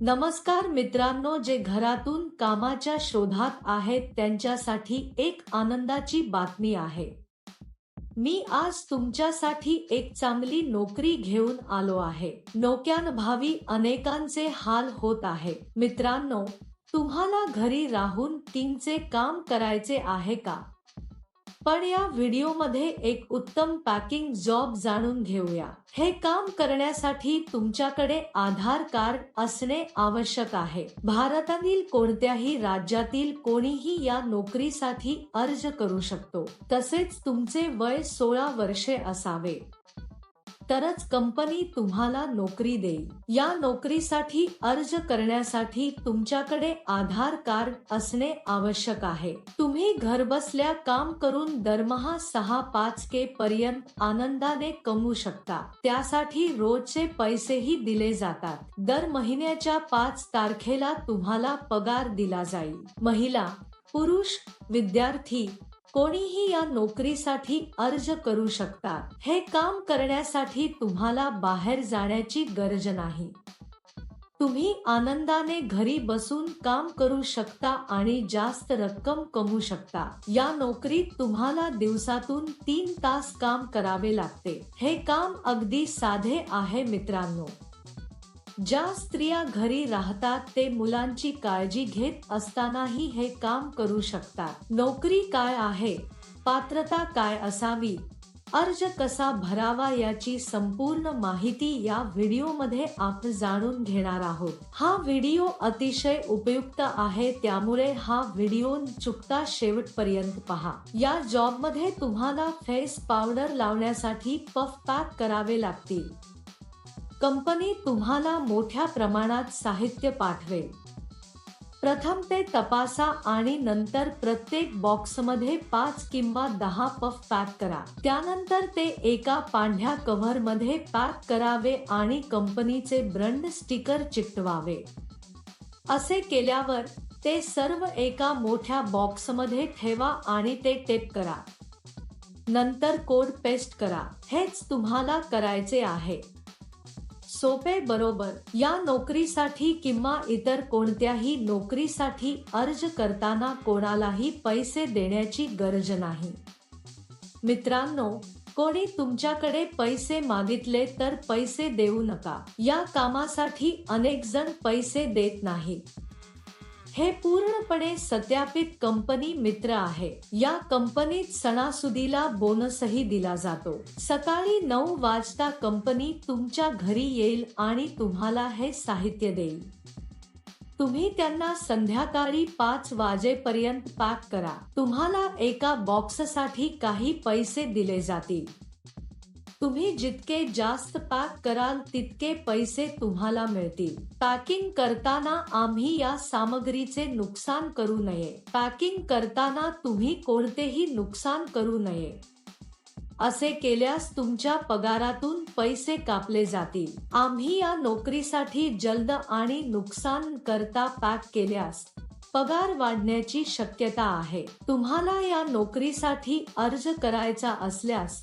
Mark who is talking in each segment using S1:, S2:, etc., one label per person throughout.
S1: नमस्कार मित्रांनो जे घरातून कामाच्या शोधात आहेत त्यांच्यासाठी एक आनंदाची बातमी आहे. मी आज तुमच्यासाठी एक चांगली नोकरी घेऊन आलो आहे. नोक्यांभावी अनेकांचे हाल होत आहे. मित्रांनो तुम्हाला घरी राहून तीनचे काम करायचे आहे का? पण या व्हिडिओमध्ये एक उत्तम पॅकिंग जॉब जाणून घेऊया. हे काम करण्यासाठी तुमच्याकडे आधार कार्ड असणे आवश्यक आहे. भारतातील कोणत्याही राज्यातील कोणीही या नोकरीसाठी अर्ज करू शकतो. तसेच तुमचे वय सोळा वर्षे असावे. तरच कंपनी तुम्हाला नोकरी देईल. या नोकरीसाठी अर्ज करण्यासाठी तुमच्याकडे आधार कार्ड असणे आवश्यक आहे. तुम्ही घरबसल्या काम करून दरमहा सहा पाच के पर्यंत आनंदाने कमवू शकता. त्यासाठी रोजचे पैसेही दिले जातात. दर महिन्याच्या पाच तारखेला तुम्हाला पगार दिला जाईल. महिला पुरुष विद्यार्थी कोणीही या नोकरीसाठी अर्ज करू शकतात. हे काम करण्यासाठी तुम्हाला बाहेर जाण्याची गरज नाही. तुम्ही आनंदाने घरी बसून काम करू शकता आणि जास्त रक्कम कमवू शकता. या नोकरीत तुम्हाला दिवसातून तीन तास काम करावे लागते. हे काम अगदी साधे आहे मित्रांनो. ज्या स्त्रिया घरी राहतात ते मुलांची काळजी घेत असतानाही हे काम करू शकतात. नोकरी काय आहे? पात्रता काय असावी? अर्ज कसा भरावा याची संपूर्ण माहिती या व्हिडिओमध्ये आपण जाणून घेणार आहोत. हा व्हिडिओ अतिशय उपयुक्त आहे त्यामुळे हा व्हिडिओ चुकता शेवटपर्यंत पहा. या जॉबमध्ये तुम्हाला फेस पावडर लावण्यासाठी पफ पॅक करावे लागतील. कंपनी तुम्हाला मोठ्या प्रमाणात साहित्य पाठवेल. प्रथम ते तपासा आणि नंतर प्रत्येक बॉक्समध्ये पाच किंवा दहा पफ पॅक करा. त्यानंतर ते एका पांढऱ्या कव्हरमध्ये पॅक करावे आणि कंपनीचे ब्रंड स्टिकर चिकटवावे. असे केल्यावर ते सर्व एका मोठ्या बॉक्समध्ये ठेवा आणि ते टेप करा. नंतर कोड पेस्ट करा. हेच तुम्हाला करायचे आहे. सोपे बरोबर. या नोकरीसाठी किंवा इतर कोणत्याही नोकरीसाठी अर्ज करताना कोणालाही पैसे देण्याची गरज नाही. मित्रांनो कोणी तुमच्याकडे पैसे मागितले तर पैसे देऊ नका. या कामासाठी अनेक जण पैसे देत नाही हे पूर्णपणे सत्यापित कंपनी मित्र आहे. या कंपनीत सणासुदीला बोनसही दिला जातो. सकाळी नऊ वाजता कंपनी तुमच्या घरी येईल आणि तुम्हाला हे साहित्य देईल. तुम्ही त्यांना संध्याकाळी पाच वाजेपर्यंत पॅक करा. तुम्हाला एका बॉक्ससाठी काही पैसे दिले जातील. तुम्ही जितके जास्त पॅक कराल तितके पैसे तुम्हाला मिळतील. पॅकिंग करताना आम्ही या सामग्रीचे नुकसान करू नये. पॅकिंग करताना तुम्ही कोणतेही नुकसान करू नये. असे केल्यास तुमच्या पगारातून पैसे कापले जातील. आम्ही या नोकरीसाठी जल्द आणि नुकसान करता पॅक केल्यास पगार वाढण्याची शक्यता आहे. तुम्हाला या नोकरीसाठी अर्ज करायचा असल्यास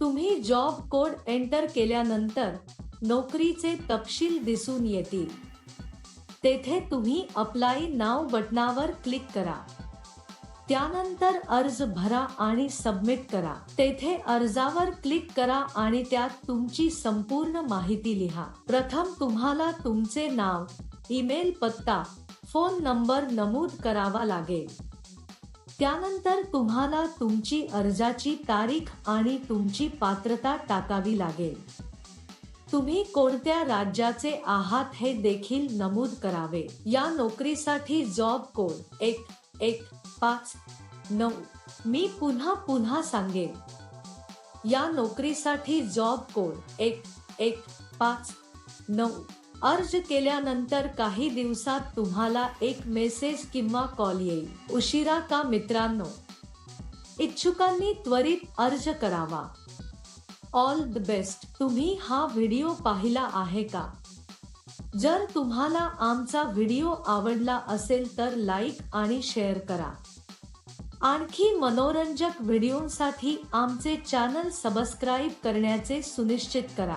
S1: तुम्ही जॉब कोड एंटर केल्यानंतर नोकरीचे तपशील दिसून येतील. तेथे तुम्ही अप्लाय नाव बटनावर क्लिक करा. त्यानंतर अर्ज भरा आणि सबमिट करा. तेथे अर्जावर क्लिक करा आणि त्यात तुमची संपूर्ण माहिती लिहा. प्रथम तुम्हाला तुमचे नाव ईमेल पत्ता फोन नंबर नमूद करावा लागेल. त्यानंतर तुम्हाला तुमची अर्जाची तारीख आणि तुमची पात्रता टाकावी लागेल. तुम्ही कोणत्या राज्याचे आहात हे देखील नमूद करावे. या नोकरीसाठी जॉब कोड एक एक पाच नऊ. मी पुन्हा पुन्हा सांगेन. या नोकरीसाठी जॉब कोड एक एक पाच नऊ. अर्ज केल्यानंतर काही दिवसात तुम्हाला एक मेसेज किंवा कॉल येईल. उशिरा का मित्रांनो? इच्छुकांनी त्वरित अर्ज करावा. All the best. तुम्ही हा व्हिडिओ पाहिला आहे का? जर तुम्हाला आमचा व्हिडिओ आवडला असेल तर लाईक आणि शेअर करा. आणखी मनोरंजक व्हिडिओसाठी आमचे चॅनल सबस्क्राईब करण्याचे सुनिश्चित करा.